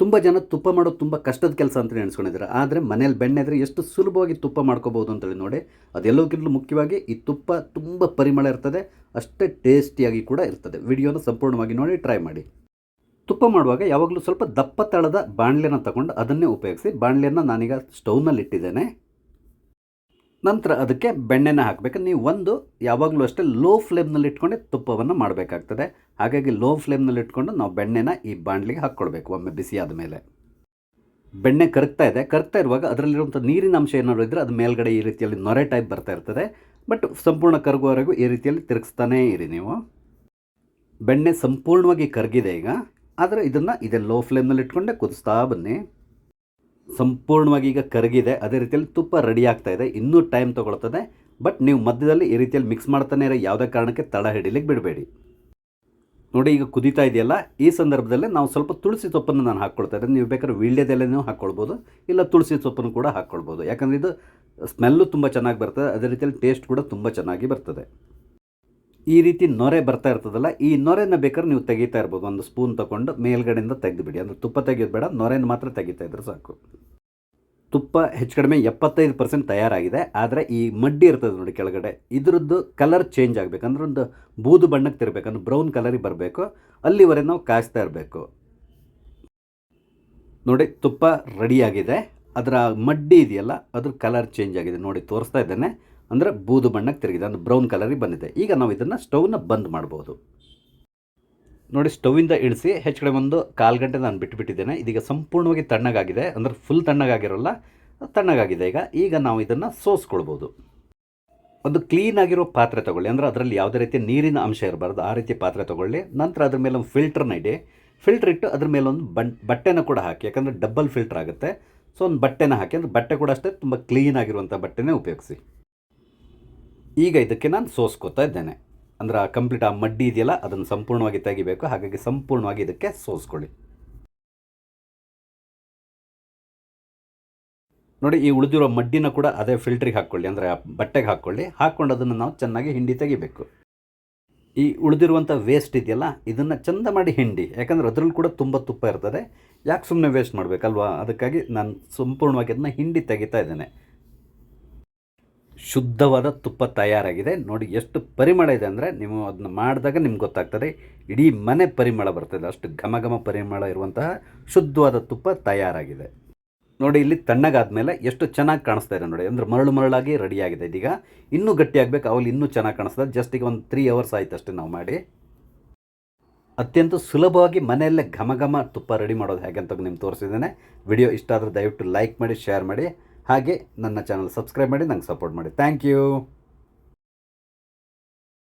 ತುಂಬ ಜನ ತುಪ್ಪ ಮಾಡೋದು ತುಂಬ ಕಷ್ಟದ ಕೆಲಸ ಅಂತ ನೆನೆಸ್ಕೊಂಡಿದ್ದಾರೆ ಆದರೆ ಮನೇಲಿ ಬೆಣ್ಣೆ ಇದ್ದರೆ ಎಷ್ಟು ಸುಲಭವಾಗಿ ತುಪ್ಪ ಮಾಡ್ಕೋಬೋದು ಅಂತೇಳಿ ನೋಡಿ, ಅದೆಲ್ಲಕ್ಕಿಂತಲೂ ಮುಖ್ಯವಾಗಿ ಈ ತುಪ್ಪ ತುಂಬ ಪರಿಮಳ ಇರ್ತದೆ, ಅಷ್ಟೇ ಟೇಸ್ಟಿಯಾಗಿ ಕೂಡ ಇರ್ತದೆ. ವಿಡಿಯೋನ ಸಂಪೂರ್ಣವಾಗಿ ನೋಡಿ, ಟ್ರೈ ಮಾಡಿ. ತುಪ್ಪ ಮಾಡುವಾಗ ಯಾವಾಗಲೂ ಸ್ವಲ್ಪ ದಪ್ಪ ತಳದ ಬಾಣಲೆಯನ್ನು ತಗೊಂಡು ಅದನ್ನೇ ಉಪಯೋಗಿಸಿ ಬಾಣಲೆಯನ್ನು ನಾನೀಗ ಸ್ಟೌವ್ನಲ್ಲಿ ಇಟ್ಟಿದ್ದೇನೆ. ನಂತರ ಅದಕ್ಕೆ ಬೆಣ್ಣೆನ ಹಾಕಬೇಕು. ನೀವು ಒಂದು, ಯಾವಾಗಲೂ ಅಷ್ಟೇ ಲೋ ಫ್ಲೇಮ್ನಲ್ಲಿ ಇಟ್ಕೊಂಡೆ ತುಪ್ಪವನ್ನು ಮಾಡಬೇಕಾಗ್ತದೆ. ಹಾಗಾಗಿ ಲೋ ಫ್ಲೇಮ್ನಲ್ಲಿ ಇಟ್ಕೊಂಡು ನಾವು ಬೆಣ್ಣೆನ ಈ ಬಾಣಲಿಗೆ ಹಾಕ್ಕೊಡ್ಬೇಕು ಒಮ್ಮೆ ಬಿಸಿ ಆದ ಮೇಲೆ. ಬೆಣ್ಣೆ ಕರಗ್ತಾ ಇದೆ. ಕರಗ್ತಾ ಇರುವಾಗ ಅದರಲ್ಲಿರುವಂಥ ನೀರಿನ ಅಂಶ ಏನಾದ್ರು ಇದ್ದರೆ ಅದು ಮೇಲ್ಗಡೆ ಈ ರೀತಿಯಲ್ಲಿ ನೊರೆ ಟೈಪ್ ಬರ್ತಾ ಇರ್ತದೆ. ಬಟ್ ಸಂಪೂರ್ಣ ಕರಗುವವರೆಗೂ ಈ ರೀತಿಯಲ್ಲಿ ತಿರುಗಿಸ್ತಾನೇ ಇರಿ ನೀವು. ಬೆಣ್ಣೆ ಸಂಪೂರ್ಣವಾಗಿ ಕರಗಿದೆ ಈಗ. ಆದರೆ ಇದನ್ನು ಇದೆ ಲೋ ಫ್ಲೇಮ್ನಲ್ಲಿ ಇಟ್ಕೊಂಡೆ ಕುದಿಸ್ತಾ ಬನ್ನಿ. ಸಂಪೂರ್ಣವಾಗಿ ಈಗ ಕರಗಿದೆ. ಅದೇ ರೀತಿಯಲ್ಲಿ ತುಪ್ಪ ರೆಡಿ ಆಗ್ತಾ ಇದೆ. ಇನ್ನೂ ಟೈಮ್ ತೊಗೊಳ್ತದೆ. ಬಟ್ ನೀವು ಮಧ್ಯದಲ್ಲಿ ಈ ರೀತಿಯಲ್ಲಿ ಮಿಕ್ಸ್ ಮಾಡ್ತಾನೆ ಇರೋ. ಯಾವುದೇ ಕಾರಣಕ್ಕೆ ತಳ ಹಿಡಿಲಿಕ್ಕೆ ಬಿಡಬೇಡಿ. ನೋಡಿ, ಈಗ ಕುದೀತಾ ಇದೆಯಲ್ಲ? ಈ ಸಂದರ್ಭದಲ್ಲಿ ನಾವು ಸ್ವಲ್ಪ ತುಳಸಿ ಸೊಪ್ಪನ್ನು ನಾನು ಹಾಕ್ಕೊಳ್ತಾ ಇದ್ದೇನೆ. ನೀವು ಬೇಕಾದ್ರೆ ವೀಳ್ಯದೆಲೆನೂ ಹಾಕ್ಕೊಳ್ಬೋದು. ಇಲ್ಲ, ತುಳಸಿ ಸೊಪ್ಪನ್ನು ಕೂಡ ಹಾಕ್ಕೊಳ್ಬೋದು. ಯಾಕಂದರೆ ಇದು ಸ್ಮೆಲ್ಲು ತುಂಬ ಚೆನ್ನಾಗಿ ಬರ್ತದೆ. ಅದೇ ರೀತಿಯಲ್ಲಿ ಟೇಸ್ಟ್ ಕೂಡ ತುಂಬ ಚೆನ್ನಾಗಿ ಬರ್ತದೆ. ಈ ರೀತಿ ನೊರೆ ಬರ್ತಾ ಇರ್ತದಲ್ಲ, ಈ ನೊರೆನ ಬೇಕಾದ್ರೆ ನೀವು ತೆಗಿತಾ ಇರ್ಬೋದು. ಒಂದು ಸ್ಪೂನ್ ತೊಗೊಂಡು ಮೇಲ್ಗಡೆಯಿಂದ ತೆಗೆದುಬಿಡಿ. ಅಂದರೆ ತುಪ್ಪ ತೆಗೆಯೋದು ಬೇಡ, ನೊರೆನ ಮಾತ್ರ ತೆಗಿತಾ ಇದ್ರೆ ಸಾಕು. ತುಪ್ಪ ಹೆಚ್ಚು ಕಡಿಮೆ ಎಪ್ಪತ್ತೈದು ಪರ್ಸೆಂಟ್ ತಯಾರಾಗಿದೆ. ಆದರೆ ಈ ಮಡ್ಡಿ ಇರ್ತದೆ ನೋಡಿ ಕೆಳಗಡೆ. ಇದರದ್ದು ಕಲರ್ ಚೇಂಜ್ ಆಗಬೇಕು. ಅಂದ್ರೆ ಒಂದು ಬೂದು ಬಣ್ಣಕ್ಕೆ ತಿರ್ಬೇಕಂದ್ರೆ ಬ್ರೌನ್ ಕಲರಿಗೆ ಬರಬೇಕು. ಅಲ್ಲಿವರೆಗೆ ನಾವು ಕಾಯಿಸ್ತಾ ಇರಬೇಕು. ನೋಡಿ, ತುಪ್ಪ ರೆಡಿಯಾಗಿದೆ ಅದರ ಮಡ್ಡಿ ಇದೆಯಲ್ಲ, ಅದ್ರ ಕಲರ್ ಚೇಂಜ್ ಆಗಿದೆ. ನೋಡಿ, ತೋರಿಸ್ತಾ ಇದ್ದೇನೆ. ಅಂದರೆ ಬೂದು ಬಣ್ಣಕ್ಕೆ ತಿರುಗಿದೆ. ಅಂದರೆ ಬ್ರೌನ್ ಕಲರಿಗೆ ಬಂದಿದೆ. ಈಗ ನಾವು ಇದನ್ನು ಸ್ಟವ್ನ ಬಂದ್ ಮಾಡ್ಬೋದು. ನೋಡಿ ಸ್ಟವ್ವಿಂದ ಇಳಿಸಿ ಹೆಚ್ಚು ಕಡೆ ಒಂದು ಕಾಲು ಗಂಟೆ ನಾನು ಬಿಟ್ಟುಬಿಟ್ಟಿದ್ದೇನೆ ಇದೀಗ ಸಂಪೂರ್ಣವಾಗಿ ತಣ್ಣಗಾಗಿದೆ. ಅಂದರೆ ಫುಲ್ ತಣ್ಣಗಾಗಿರೋಲ್ಲ, ತಣ್ಣಗಾಗಿದೆ ಈಗ. ಈಗ ನಾವು ಇದನ್ನು ಸೋಸ್ಕೊಳ್ಬೋದು. ಒಂದು ಕ್ಲೀನಾಗಿರೋ ಪಾತ್ರೆ ತೊಗೊಳ್ಳಿ. ಅಂದರೆ ಅದರಲ್ಲಿ ಯಾವುದೇ ರೀತಿ ನೀರಿನ ಅಂಶ ಇರಬಾರ್ದು. ಆ ರೀತಿ ಪಾತ್ರೆ ತೊಗೊಳ್ಳಿ. ನಂತರ ಅದ್ರ ಮೇಲೆ ಒಂದು ಫಿಲ್ಟ್ರನ್ನ ಇಡಿ. ಫಿಲ್ಟರ್ ಇಟ್ಟು ಅದ್ರ ಮೇಲೆ ಒಂದು ಬಟ್ಟೆನ ಕೂಡ ಹಾಕಿ. ಯಾಕಂದರೆ ಡಬ್ಬಲ್ ಫಿಲ್ಟರ್ ಆಗುತ್ತೆ. ಸೊ ಒಂದು ಬಟ್ಟೆನ ಹಾಕಿ. ಅಂದರೆ ಬಟ್ಟೆ ಕೂಡ ಅಷ್ಟೇ ತುಂಬ ಕ್ಲೀನ್ ಆಗಿರುವಂಥ ಬಟ್ಟೆನೇ ಉಪಯೋಗಿಸಿ. ಈಗ ಇದಕ್ಕೆ ನಾನು ಸೋಸ್ಕೋತಾ ಇದ್ದೇನೆ. ಅಂದರೆ ಕಂಪ್ಲೀಟ್ ಆ ಮಡ್ಡಿ ಇದೆಯಲ್ಲ, ಅದನ್ನು ಸಂಪೂರ್ಣವಾಗಿ ತೆಗಿಬೇಕು. ಹಾಗಾಗಿ ಸಂಪೂರ್ಣವಾಗಿ ಇದಕ್ಕೆ ಸೋಸ್ಕೊಳ್ಳಿ. ನೋಡಿ, ಈ ಉಳಿದಿರೋ ಮಡ್ಡಿನ ಕೂಡ ಅದೇ ಫಿಲ್ಟ್ರಿಗೆ ಹಾಕ್ಕೊಳ್ಳಿ, ಅಂದರೆ ಆ ಬಟ್ಟೆಗೆ ಹಾಕ್ಕೊಳ್ಳಿ. ಹಾಕ್ಕೊಂಡು ಅದನ್ನು ನಾವು ಚೆನ್ನಾಗಿ ಹಿಂಡಿ ತೆಗಿಬೇಕು. ಈ ಉಳಿದಿರುವಂಥ ವೇಸ್ಟ್ ಇದೆಯಲ್ಲ, ಇದನ್ನು ಚಂದ ಮಾಡಿ ಹಿಂಡಿ. ಯಾಕಂದರೆ ಅದರಲ್ಲಿ ಕೂಡ ತುಂಬ ತುಪ್ಪ ಇರ್ತದೆ. ಯಾಕೆ ಸುಮ್ಮನೆ ವೇಸ್ಟ್ ಮಾಡಬೇಕಲ್ವಾ? ಅದಕ್ಕಾಗಿ ನಾನು ಸಂಪೂರ್ಣವಾಗಿ ಅದನ್ನ ಹಿಂಡಿ ತೆಗಿತಾ ಇದ್ದೇನೆ. ಶುದ್ಧವಾದ ತುಪ್ಪ ತಯಾರಾಗಿದೆ. ನೋಡಿ ಎಷ್ಟು ಪರಿಮಳ ಇದೆ ಅಂದರೆ ನೀವು ಅದನ್ನ ಮಾಡಿದಾಗ ನಿಮ್ಗೆ ಗೊತ್ತಾಗ್ತದೆ. ಇಡೀ ಮನೆ ಪರಿಮಳ ಬರ್ತದೆ. ಅಷ್ಟು ಘಮ ಘಮ ಪರಿಮಳ ಇರುವಂತಹ ಶುದ್ಧವಾದ ತುಪ್ಪ ತಯಾರಾಗಿದೆ. ನೋಡಿ ಇಲ್ಲಿ ತಣ್ಣಗಾದ್ಮೇಲೆ ಎಷ್ಟು ಚೆನ್ನಾಗಿ ಕಾಣಿಸ್ತಾ ಇದೆ ನೋಡಿ. ಅಂದರೆ ಮರಳು ಮರಳಾಗಿ ರೆಡಿಯಾಗಿದೆ ಇದೀಗ. ಇನ್ನೂ ಗಟ್ಟಿಯಾಗಬೇಕು. ಅವಲ್ಲಿ ಇನ್ನೂ ಚೆನ್ನಾಗಿ ಕಾಣಿಸ್ತದೆ ಜಸ್ಟ್ ಈಗ ಒಂದು ತ್ರೀ ಅವರ್ಸ್ ಆಯಿತು ಅಷ್ಟೇ ನಾವು ಮಾಡಿ. ಅತ್ಯಂತ ಸುಲಭವಾಗಿ ಮನೆಯಲ್ಲೇ ಘಮ ಘಮ ತುಪ್ಪ ರೆಡಿ ಮಾಡೋದು ಹೇಗೆ ಅಂತ ನಿಮ್ಗೆ ತೋರಿಸಿದ್ದೇನೆ. ವಿಡಿಯೋ ಇಷ್ಟ ಆದರೆ ದಯವಿಟ್ಟು ಲೈಕ್ ಮಾಡಿ ಶೇರ್ ಮಾಡಿ. ಹಾಗೆ ನನ್ನ ಚಾನಲ್ ಸಬ್ಸ್ಕ್ರೈಬ್ ಮಾಡಿ ನಂಗೆ ಸಪೋರ್ಟ್ ಮಾಡಿ. Thank you